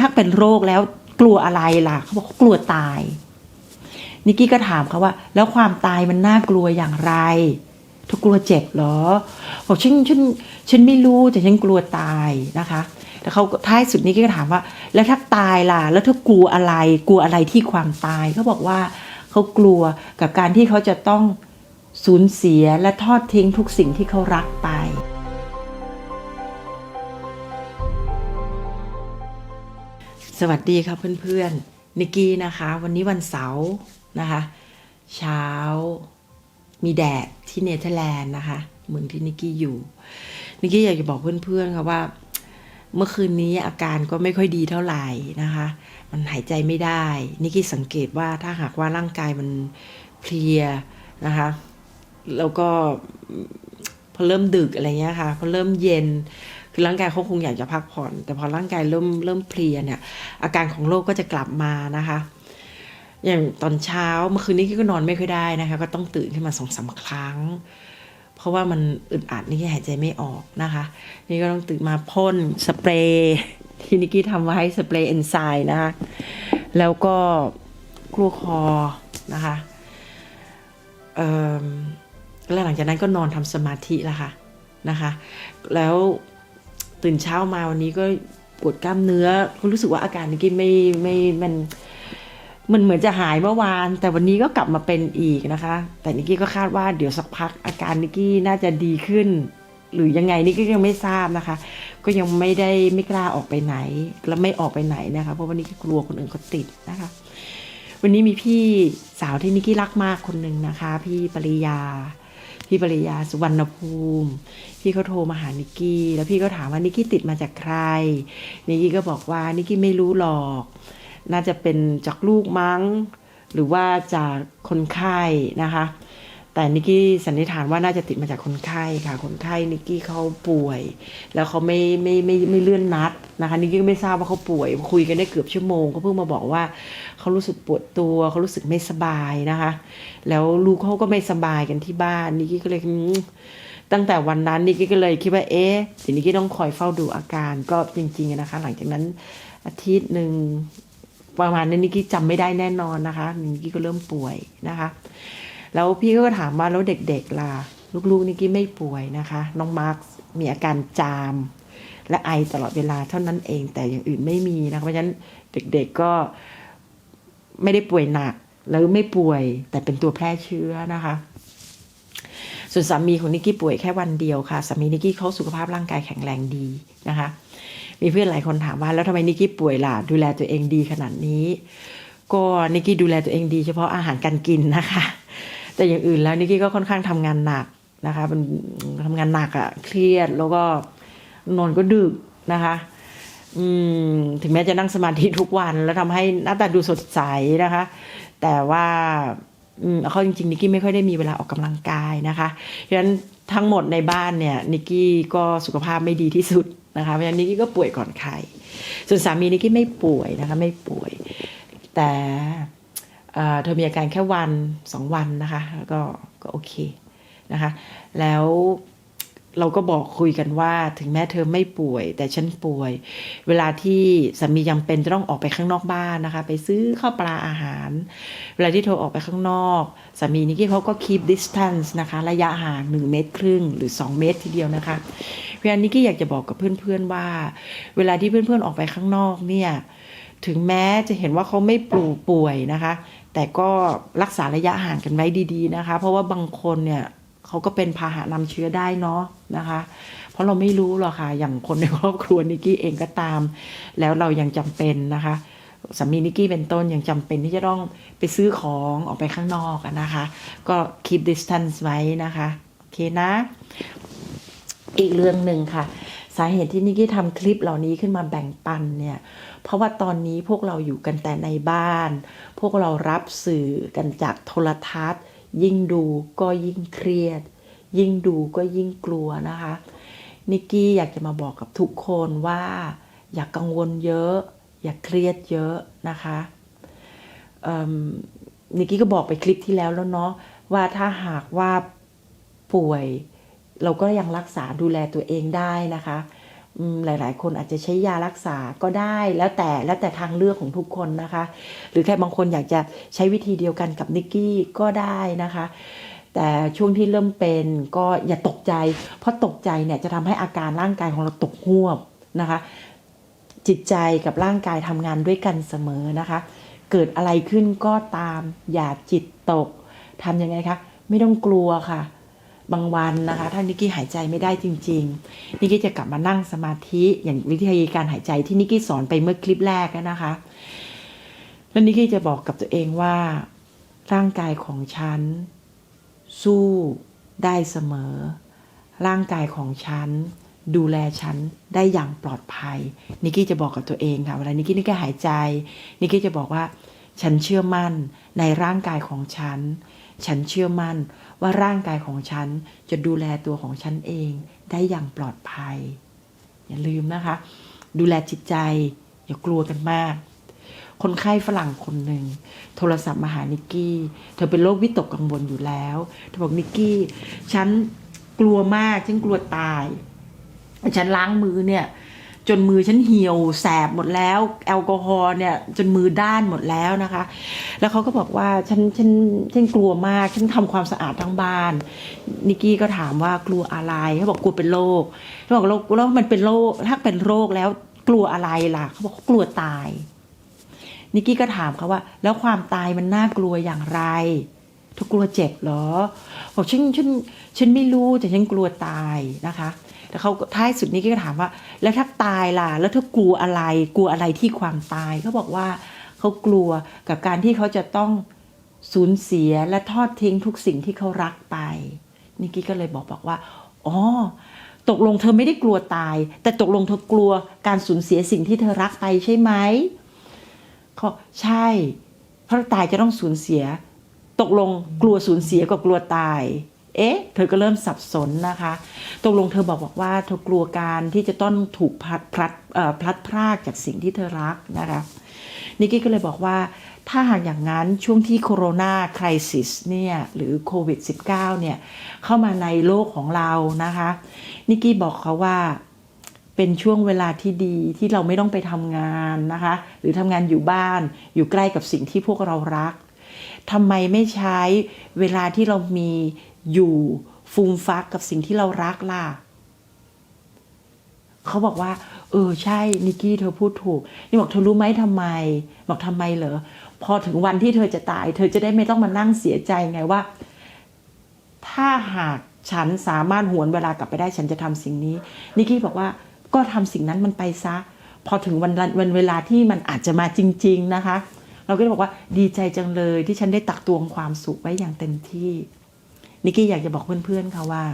ถ้าเป็นโรคแล้วกลัวอะไรล่ะเขาบอกเขากลัวตาย นิกกี้ก็ถามเขาว่า แล้วความตายมันน่ากลัวอย่างไรเธอกลัวเจ็บเหรอบอกฉันฉันฉันไม่รู้แต่ฉันกลัวตายนะคะแล้วเขาท้ายสุดนี้ก็ถามว่า แล้วถ้าตายล่ะ แล้วเธอกลัวอะไร กลัวอะไรที่ความตายเขาบอกว่าเขากลัวกับการที่เขาจะต้องสูญเสียและทอดทิ้งทุกสิ่งที่เขารักไป สวัสดีครับเพื่อนๆนิกกี้นะคะ วันนี้วันเสาร์นะคะ เช้ามีแดดที่เนเธอร์แลนด์นะคะ เมืองที่นิกกี้อยู่นิกกี้อยากจะบอกเพื่อนๆค่ะว่า เมื่อคืนนี้อาการก็ไม่ค่อยดีเท่าไหร่นะคะ มันหายใจไม่ได้นิกกี้สังเกตว่าถ้าหากว่าร่างกายมันเพลียนะคะ แล้วก็พอเริ่มดึกอะไรเงี้ยค่ะพอเริ่มเย็น คือร่างกายเขาคงอยากจะพักผ่อน แต่พอร่างกายเริ่มเริ่มเพลียเนี่ย อาการของโรคก็จะกลับมานะคะ อย่างตอนเช้าเมื่อคืนนี้ก็นอนไม่ค่อยได้นะคะ ก็ต้องตื่นขึ้นมาสองสามครั้ง เพราะว่ามันอึดอัดนี่หายใจไม่ออกนะคะ นี่ก็ต้องตื่นมาพ่นสเปรย์ที่นิกกี้ทำไว้สเปรย์เอนไซม์นะคะ แล้วก็กลัวคอนะคะแล้วหลังจากนั้นก็นอนทำสมาธิแล้วค่ะนะคะ แล้ว ตื่นเช้ามาวันนี้ก็ปวดกล้ามเนื้อก็รู้สึกว่าอาการนิกกี้ไม่ไม่มันมันเหมือนจะหายเมื่อวาน แต่วันนี้ก็กลับมาเป็นอีกนะคะ แต่นิกกี้ก็คาดว่าเดี๋ยวสักพักอาการนิกกี้น่าจะดีขึ้น หรือยังไงนิกกี้ยังไม่ทราบนะคะ ก็ยังไม่ได้ไม่กล้าออกไปไหน และไม่ออกไปไหนนะคะ เพราะวันนี้กลัวคนอื่นเขาติดนะคะ วันนี้มีพี่สาวที่นิกกี้รักมากคนหนึ่งนะคะ พี่ปริยา พี่ปริยาสุวรรณภูมิ พี่เขาโทรมาหานิกกี้ แล้วพี่ก็ถามว่านิกกี้ติดมาจากใคร นิกกี้ก็บอกว่านิกกี้ไม่รู้หรอก น่าจะเป็นจากลูกมั้ง หรือว่าจากคนไข้นะคะ แต่นิกกี้สันนิษฐานว่าน่าจะติดมาจากคนไข้ค่ะ คนไข้นิกกี้เขาป่วย แล้วเขาไม่ไม่ไม่ไม่เลื่อนนัดนะคะนิกกี้ก็ไม่ทราบว่าเขาป่วย คุยกันได้เกือบชั่วโมงเขาเพิ่งมาบอกว่าเขารู้สึกปวดตัวเขารู้สึกไม่สบายนะคะ แล้วลูกเขาก็ไม่สบายกันที่บ้านนิกกี้ก็เลยตั้งแต่วันนั้นนิกกี้ก็เลยคิดว่าเอ๊ะนิกกี้ต้องคอยเฝ้าดูอาการก็จริงๆนะคะ หลังจากนั้นอาทิตย์หนึ่งประมาณนั้นนิกกี้จำไม่ได้แน่นอนนะคะนิกกี้ก็เริ่มป่วยนะคะ แล้วพี่ก็ถามว่าแล้วเด็กๆล่ะลูกๆนิกกี้ไม่ป่วยนะคะ น้องมาร์คมีอาการจาม และไอตลอดเวลาเท่านั้นเองแต่อย่างอื่นไม่มีนะคะเพราะฉะนั้นเด็กๆก็ไม่ได้ป่วยหนักแล้วไม่ป่วยแต่เป็นตัวแพร่เชื้อนะคะ ส่วนสามีของนิกกี้ป่วยแค่วันเดียวค่ะสามีนิกกี้เขาสุขภาพร่างกายแข็งแรงดีนะคะ มีเพื่อนหลายคนถามว่าแล้วทำไมนิกกี้ป่วยล่ะดูแลตัวเองดีขนาดนี้ ก็นิกกี้ดูแลตัวเองดีเฉพาะอาหารการกินนะคะ แต่อย่างอื่นแล้วนิกกี้ก็ค่อนข้างทำงานหนักนะคะเป็นทำงานหนักอะเครียดแล้วก็นอนก็ดึกนะคะอืมถึงแม้จะนั่งสมาธิทุกวันแล้วทำให้หน้าตาดูสดใสนะคะ แต่ว่าอืมเอาเข้าจริงๆนิกกี้ไม่ค่อยได้มีเวลาออกกำลังกายนะคะเพราะฉะนั้นทั้งหมดในบ้านเนี่ยนิกกี้ก็สุขภาพไม่ดีที่สุดนะคะเพราะฉะนั้นนิกกี้ก็ป่วยก่อนใครส่วนสามีนิกกี้ไม่ป่วยนะคะไม่ป่วย แต่ เธอมีอาการแค่วันสองวันนะคะแล้วก็ก็โอเคนะคะ แล้วเราก็บอกคุยกันว่าถึงแม้เธอไม่ป่วย แต่ฉันป่วย เวลาที่สามีจำเป็นจะต้องออกไปข้างนอกบ้านนะคะ ไปซื้อข้าวปลาอาหาร เวลาที่เธอออกไปข้างนอกสามีนิกกี้เขาก็ keep distance นะคะ ระยะห่าง 1 เมตรครึ่งหรือ 2 เมตรทีเดียวนะคะเพราะฉะนั้นนิกกี้อยากจะบอกกับเพื่อนๆว่า เวลาที่เพื่อนๆออกไปข้างนอกเนี่ยถึงแม้จะเห็นว่าเขาไม่ปลูป่วยนะคะ แต่ก็รักษาระยะห่างกันไว้ดี ๆนะคะ เพราะว่าบางคนเนี่ยเขาก็เป็นพาหะนำเชื้อได้เนาะนะคะ เพราะเราไม่รู้หรอกค่ะ อย่างคนในครอบครัวนิกกี้เองก็ตาม แล้วเรายังจำเป็นนะคะสามีนิกกี้เป็นต้นยังจำเป็นที่จะต้องไปซื้อของออกไปข้างนอกนะคะ ก็ keep distance ไว้นะคะ โอเคนะ อีกเรื่องหนึ่งค่ะ สาเหตุที่นิกกี้ทำคลิปเหล่านี้ขึ้นมาแบ่งปันเนี่ย เพราะว่าตอนนี้พวกเราอยู่กันแต่ในบ้าน พวกเรารับสื่อกันจากโทรทัศน์ ยิ่งดูก็ยิ่งเครียด ยิ่งดูก็ยิ่งกลัวนะคะ นิกกี้อยากจะมาบอกกับทุกคนว่า อย่ากกังวลเยอะ อย่าเครียดเยอะนะคะนิกกี้ก็บอกไปคลิปที่แล้วแล้วเนาะว่าถ้าหากว่าป่วย เราก็ยังรักษาดูแลตัวเองได้นะคะหลาย ๆ คนอาจจะใช้ยารักษาก็ได้แล้วแต่แล้วแต่ทางเลือกของทุกคนนะคะ หรือใครบางคนอยากจะใช้วิธีเดียวกันกับนิกกี้ก็ได้นะคะ แต่ช่วงที่เริ่มเป็นก็อย่าตกใจ เพราะตกใจเนี่ยจะทำให้อาการร่างกายของเราตกหวบนะคะ จิตใจกับร่างกายทำงานด้วยกันเสมอนะคะ เกิดอะไรขึ้นก็ตามอย่าจิตตกทำยังไงคะ ไม่ต้องกลัวค่ะ บางวันนะคะถ้านิกกี้หายใจไม่ได้จริง ๆ นิกกี้จะกลับมานั่งสมาธิอย่างวิธีการหายใจที่นิกกี้สอนไปเมื่อคลิปแรกนะคะ แล้วนิกกี้จะบอกกับตัวเองว่าร่างกายของฉัน สู้ได้เสมอ ร่างกายของฉัน ดูแลฉันได้อย่างปลอดภัย นิกกี้จะบอกกับตัวเองค่ะเวลานิกกี้นิกกี้หายใจ นิกกี้จะบอกว่า ฉันเชื่อมั่นในร่างกายของฉัน ฉันเชื่อมั่นว่าร่างกายของฉันจะดูแลตัวของฉันเองได้อย่างปลอดภัย อย่าลืมนะคะ ดูแลจิตใจ อย่ากลัวกันมาก คนไข้ฝรั่งคนหนึ่ง โทรศัพท์มาหานิกกี้ เธอเป็นโรควิตกกังวลอยู่แล้วเธอบอกนิกกี้ ฉันกลัวมาก ฉันกลัวตาย ฉันล้างมือเนี่ย จนมือฉันเหี่ยวแสบหมดแล้ว แอลกอฮอล์เนี่ยจนมือด้านหมดแล้วนะคะ แล้วเขาก็บอกว่าฉันฉันฉันกลัวมากฉันทำความสะอาดทั้งบ้าน นิกกี้ก็ถามว่ากลัวอะไรเขาบอกกลัวเป็นโรคเขาบอกโรคแล้วมันเป็นโรคถ้าเป็นโรคแล้วกลัวอะไรล่ะเขาบอกเขากลัวตาย นิกกี้ก็ถามเขาว่า แล้วความตายมันน่ากลัวอย่างไรเธอกลัวเจ็บเหรอบอกฉันฉันฉันไม่รู้แต่ฉันกลัวตายนะคะ แต่เขาท้ายสุดนี้ก็ถามว่า แล้วถ้าตายล่ะ แล้วเธอกลัวอะไร กลัวอะไรที่ความตายเขาบอกว่าเขากลัวกับการที่เขาจะต้องสูญเสียและทอดทิ้งทุกสิ่งที่เขารักไปนิกกี้ก็เลยบอกบอกว่าอ๋อตกลงเธอไม่ได้กลัวตาย แต่ตกลงเธอกลัวการสูญเสียสิ่งที่เธอรักไปใช่ไหมเขาใช่ เพราะตายจะต้องสูญเสีย ตกลงกลัวสูญเสียกับกลัวตาย เอ๊ะ เธอก็เริ่มสับสนนะคะ ตกลงเธอบอกบอกว่าเธอกลัวการที่จะต้องถูกพลัดพลัดพลัดพรากจากสิ่งที่เธอรักนะคะ นิกกี้ก็เลยบอกว่า ถ้าหากอย่างนั้นช่วงที่โคโรนาคริสิสเนี่ยหรือโควิด -19 เนี่ยเข้ามาในโลกของเรานะคะ นิกกี้บอกเขาว่าเป็นช่วงเวลาที่ดีที่เราไม่ต้องไปทำงานนะคะ หรือทำงานอยู่บ้านอยู่ใกล้กับสิ่งที่พวกเรารักทำไมไม่ใช้เวลาที่เรามี อยู่ฟูมฟักกับสิ่งที่เรารักล่ะเขาบอกว่า เออใช่นิกกี้เธอพูดถูก นี่บอกเธอรู้ไหมทำไม บอกทำไมเหรอพอถึงวันที่เธอจะตาย เธอจะได้ไม่ต้องมานั่งเสียใจไงว่า ถ้าหากฉันสามารถหวนเวลากลับไปได้ฉันจะทำสิ่งนี้นิกกี้บอกว่าก็ทำสิ่งนั้นมันไปซะ พอถึงวันวันเวลาที่มันอาจจะมาจริง ๆนะคะ เราก็เลยบอกว่าดีใจจังเลยที่ฉันได้ตักตวงความสุขไว้อย่างเต็มที่ นิกกี้อยากจะบอกเพื่อนๆค่ะว่า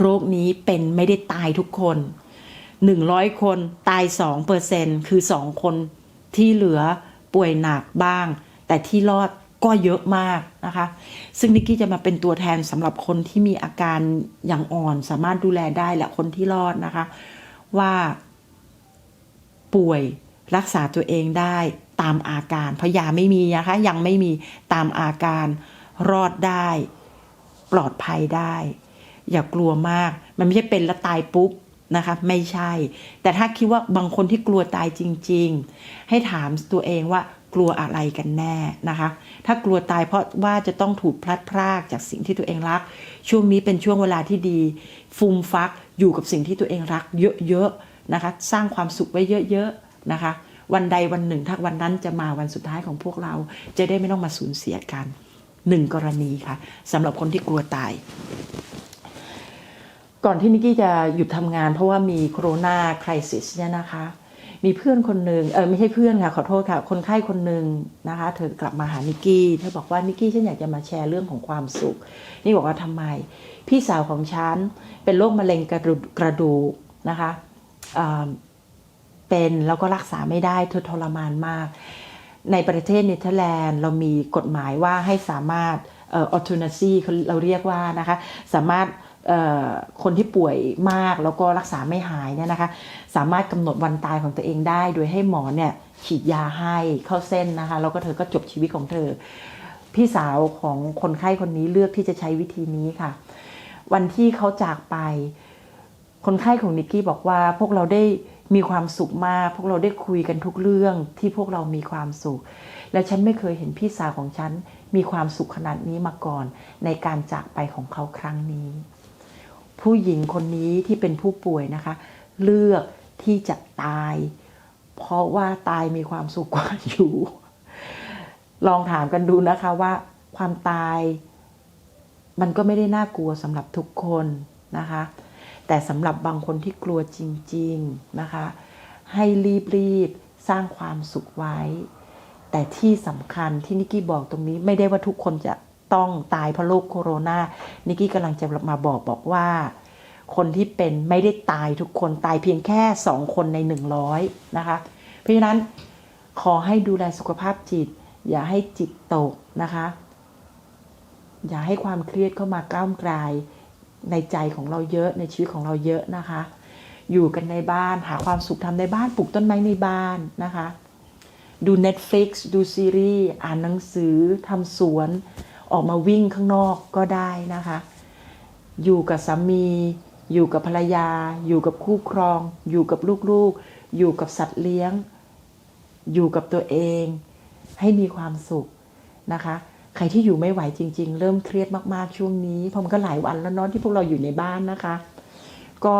โรคนี้เป็นไม่ได้ตายทุกคนหนึ่งร้อยคนตายสองเปอร์เซ็นคือสองคนที่เหลือป่วยหนักบ้าง แต่ที่รอดก็เยอะมากนะคะ ซึ่งนิกกี้จะมาเป็นตัวแทนสำหรับคนที่มีอาการอย่างอ่อนสามารถดูแลได้และคนที่รอดนะคะ ว่าป่วยรักษาตัวเองได้ตามอาการพยาไม่มีนะคะ ยังไม่มีตามอาการ รอดได้ ปลอดภัยได้ อย่ากลัวมาก มันไม่ใช่เป็นแล้วตายปุ๊บนะคะไม่ใช่ แต่ถ้าคิดว่าบางคนที่กลัวตายจริง ๆ ให้ถามตัวเองว่ากลัวอะไรกันแน่นะคะ ถ้ากลัวตายเพราะว่าจะต้องถูกพลัดพรากจากสิ่งที่ตัวเองรัก ช่วงนี้เป็นช่วงเวลาที่ดีฟูมฟักอยู่กับสิ่งที่ตัวเองรักเยอะๆนะคะ สร้างความสุขไว้เยอะๆนะคะ วันใดวันหนึ่งถ้าวันนั้นจะมาวันสุดท้ายของพวกเรา จะได้ไม่ต้องมาสูญเสียกัน หนึ่งกรณีค่ะสำหรับคนที่กลัวตาย ก่อนที่นิกกี้จะหยุดทำงานเพราะว่ามีโคโรนาคริสิสเนี่ยนะคะ มีเพื่อนคนหนึ่งเออไม่ใช่เพื่อนค่ะขอโทษค่ะ คนไข้คนหนึ่งนะคะ เธอกลับมาหานิกกี้เธอบอกว่านิกกี้ฉันอยากจะมาแชร์เรื่องของความสุข นี่บอกว่าทำไม พี่สาวของฉันเป็นโรคมะเร็งกระดูกระดูกนะคะเป็นแล้วก็รักษาไม่ได้เธอทรมานมาก ในประเทศเนเธอร์แลนด์เรามีกฎหมายว่าให้สามารถออออทูนาซีเราเรียกว่านะคะสามารถคนที่ป่วยมากแล้วก็รักษาไม่หายเนี่ยนะคะสามารถกำหนดวันตายของตัวเองได้ โดยให้หมอเนี่ยฉีดยาให้เข้าเส้นนะคะแล้วก็เธอก็จบชีวิตของเธอ พี่สาวของคนไข้คนนี้เลือกที่จะใช้วิธีนี้ค่ะ วันที่เขาจากไป คนไข้ของนิกกี้บอกว่าพวกเราได้มีความสุขมาก พวกเราได้คุยกันทุกเรื่องที่พวกเรามีความสุข และฉันไม่เคยเห็นพี่สาวของฉันมีความสุขขนาดนี้มาก่อน ในการจากไปของเขาครั้งนี้ ผู้หญิงคนนี้ที่เป็นผู้ป่วยนะคะ เลือกที่จะตาย เพราะว่าตายมีความสุขกว่าอยู่ ลองถามกันดูนะคะว่าความตาย มันก็ไม่ได้น่ากลัวสำหรับทุกคนนะคะ แต่สำหรับบางคนที่กลัวจริง ๆ นะคะ ให้รีบ ๆ สร้างความสุขไว้ แต่ที่สำคัญที่นิกกี้บอกตรงนี้ไม่ได้ว่าทุกคนจะต้องตายเพราะโรคโคโรนานิกกี้กำลังจะมาบอกบอกว่า คนที่เป็นไม่ได้ตายทุกคนตายเพียงแค่สองคนในหนึ่งร้อยนะคะ เพราะฉะนั้นขอให้ดูแลสุขภาพจิต อย่าให้จิตตกนะคะ อย่าให้ความเครียดเข้ามาก้าวกลาย ในใจของเราเยอะในชีวิตของเราเยอะนะคะ อยู่กันในบ้านหาความสุขทำในบ้านปลูกต้นไม้ในบ้านนะคะ ดู Netflix ดูซีรีส์อ่านหนังสือทำสวนออกมาวิ่งข้างนอกก็ได้นะคะ อยู่กับสามี อยู่กับภรรยา อยู่กับคู่ครอง อยู่กับลูกๆ อยู่กับสัตว์เลี้ยง อยู่กับตัวเอง ให้มีความสุขนะคะ ใครที่อยู่ไม่ไหวจริง ๆ เริ่มเครียดมากๆช่วงนี้เพราะมันก็หลายวันแล้วเนาะที่พวกเราอยู่ในบ้านนะคะ ก็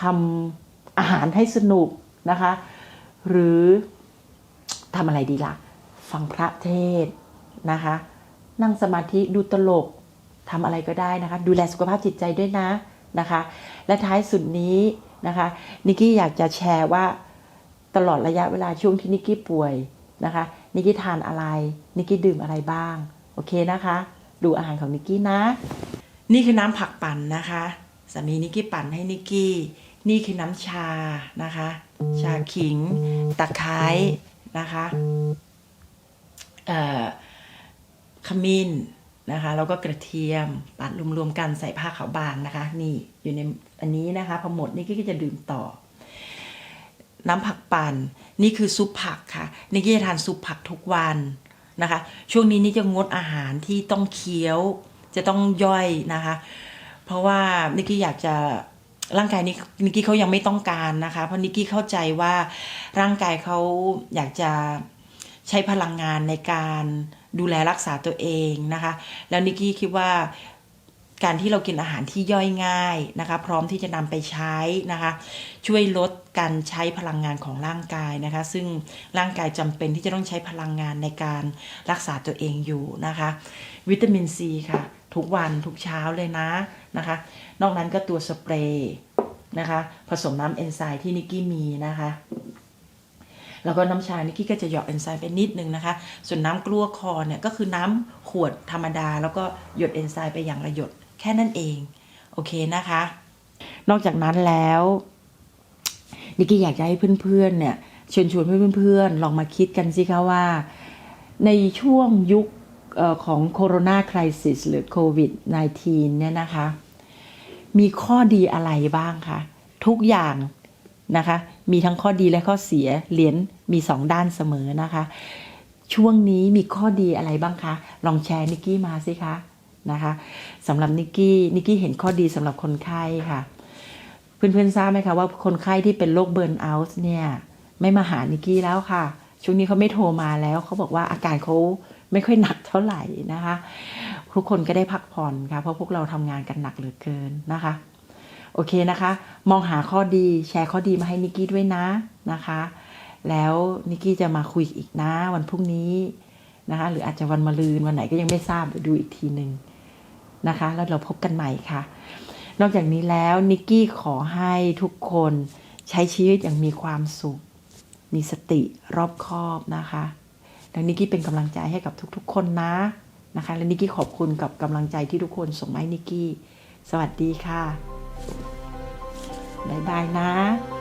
ทำอาหารให้สนุกนะคะ หรือทำอะไรดีล่ะ ฟังพระเทศน์นะคะ นั่งสมาธิดูตลกทำอะไรก็ได้นะคะ ดูแลสุขภาพจิตใจด้วยนะนะคะ และท้ายสุดนี้นะคะนิกกี้อยากจะแชร์ว่าตลอดระยะเวลาช่วงที่นิกกี้ป่วยนะคะ นิกกี้ทานอะไร นิกกี้ดื่มอะไรบ้าง โอเคนะคะ ดูอาหารของนิกกี้นะ นี่คือน้ำผักปั่นนะคะสามีนิกกี้ปั่นให้นิกกี้ นี่คือน้ำชานะคะ ชาขิง ตะไคร้นะคะเอ่อขมิ้นนะคะ แล้วก็กระเทียมปั่นรวมๆกันใส่ผ้าขาวบางนะคะ นี่อยู่ในอันนี้นะคะพอหมดนิกกี้ก็จะดื่มต่อ น้ำผักปั่น นี่คือซุปผักค่ะนิกกี้จะทานซุปผักทุกวันนะคะ ช่วงนี้นี่จะงดอาหารที่ต้องเคี้ยว จะต้องย่อยนะคะ เพราะว่านิกกี้อยากจะร่างกายนิกนิกกี้เขายังไม่ต้องการนะคะ เพราะนิกกี้เข้าใจว่าร่างกายเขาอยากจะใช้พลังงานในการดูแลรักษาตัวเองนะคะ แล้วนิกกี้คิดว่า การที่เรากินอาหารที่ย่อยง่ายนะคะ พร้อมที่จะนำไปใช้นะคะ ช่วยลดการใช้พลังงานของร่างกายนะคะ ซึ่งร่างกายจำเป็นที่จะต้องใช้พลังงานในการรักษาตัวเองอยู่นะคะ วิตามินซีค่ะ ทุกวันทุกเช้าเลยนะนะคะ นอกนั้นก็ตัวสเปรย์นะคะ ผสมน้ำเอนไซม์ที่นิกกี้มีนะคะแล้วก็น้ำชานิกกี้ก็จะหยอดเอนไซม์ไปนิดนึงนะคะ ส่วนน้ำกลัวคอเนี่ยก็คือน้ำขวดธรรมดา แล้วก็หยดเอนไซม์ไปอย่างละหยด แค่นั้นเอง โอเคนะคะ นอกจากนั้นแล้วนิกกี้อยากจะให้เพื่อนๆเนี่ยชิญชวนเพื่อนๆลองมาคิดกันสิคะว่า ในช่วงยุคของโคโรนาคริสิสหรือโควิด -19 เนี่ยนะคะ มีข้อดีอะไรบ้างคะทุกอย่างนะคะ มีทั้งข้อดีและข้อเสียเหรียญมีสองด้านเสมอนะคะ ช่วงนี้มีข้อดีอะไรบ้างคะ ลองแชร์นิกกี้มาสิคะ นะคะสำหรับนิกกี้นิกกี้เห็นข้อดีสำหรับคนไข้ค่ะ เพื่อนๆทราบไหมคะว่าคนไข้ที่เป็นโรคเบิร์นเอาท์เนี่ยไม่มาหานิกกี้แล้วค่ะ ช่วงนี้เขาไม่โทรมาแล้วเขาบอกว่าอาการเขาไม่ค่อยหนักเท่าไหร่นะคะ ทุกคนก็ได้พักผ่อนค่ะ เพราะพวกเราทำงานกันหนักเหลือเกินนะคะ โอเคนะคะ มองหาข้อดีแชร์ข้อดีมาให้นิกกี้ด้วยนะนะคะ แล้วนิกกี้จะมาคุยอีกนะวันพรุ่งนี้นะคะ หรืออาจจะวันมะรืนวันไหนก็ยังไม่ทราบดูอีกทีหนึ่ง นะคะ แล้วเราพบกันใหม่ค่ะ นอกจากนี้แล้วนิกกี้ขอให้ทุกคนใช้ชีวิตอย่างมีความสุข มีสติรอบคอบนะคะแล้วนิกกี้เป็นกำลังใจให้กับทุกๆ คนนะนะคะ และนิกกี้ขอบคุณกับกำลังใจที่ทุกคนส่งมาให้นิกกี้ สวัสดีค่ะ บ๊ายบายนะ